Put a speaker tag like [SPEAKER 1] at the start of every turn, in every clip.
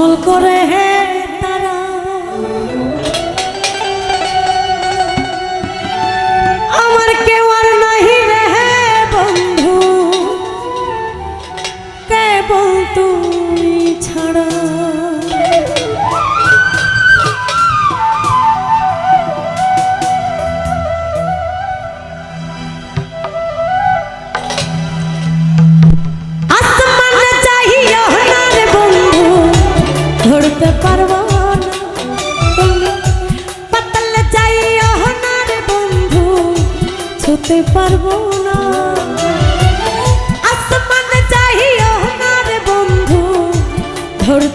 [SPEAKER 1] আমল করে হ্যাঁ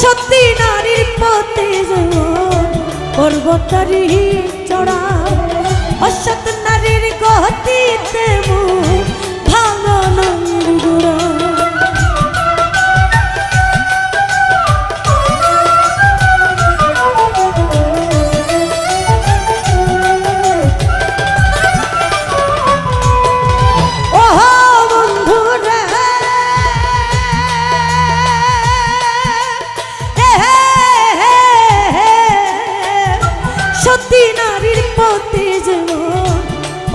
[SPEAKER 1] সত্যি নারীর পথে পর্বতারি চড়া অসৎ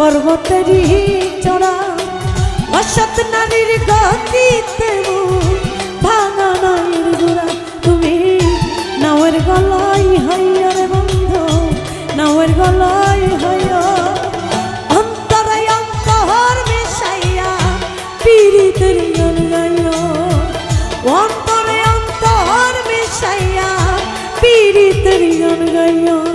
[SPEAKER 1] পর্বতেরই চড়া। অসৎ নারীর গতি ভাঙা নারীর গোড়া তুমি নাওয়ের গলাই হইয়া রে বন্ধু, নাওয়ের গলাই হইয়া। অন্তরে অন্তর মিশাইয়া পীড়িতের গান গাইয়া অন্তরে অন্তর মিশাইয়া পীড়িতের গান গাইয়া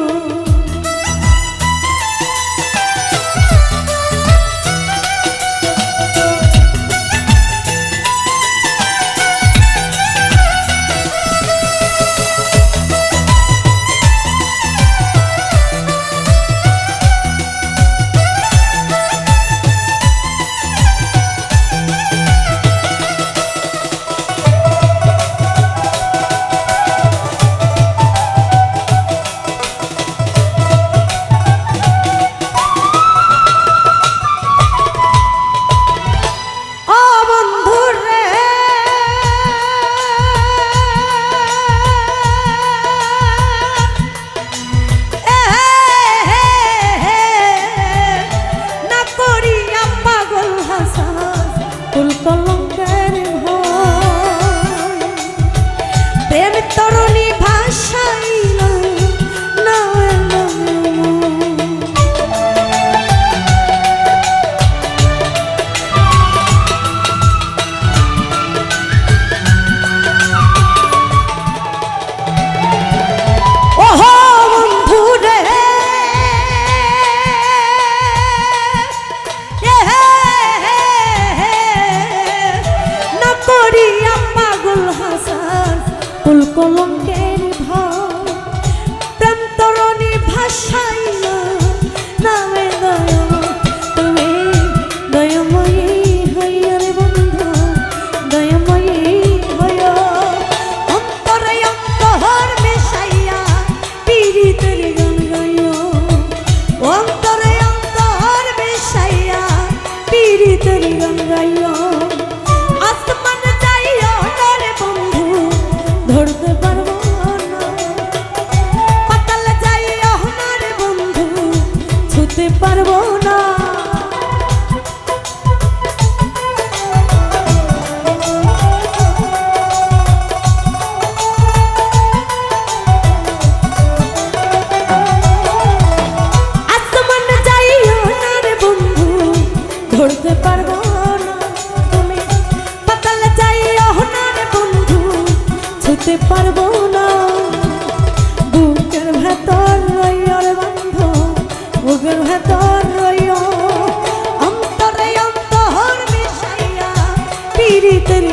[SPEAKER 1] তরণী নামে বুঝতে পারব না। বুকের ভেতর রইয়ার বন্ধ বুকের ভেতর রইয় অন্তরে অন্তর মিশাইয়া পীড়িতের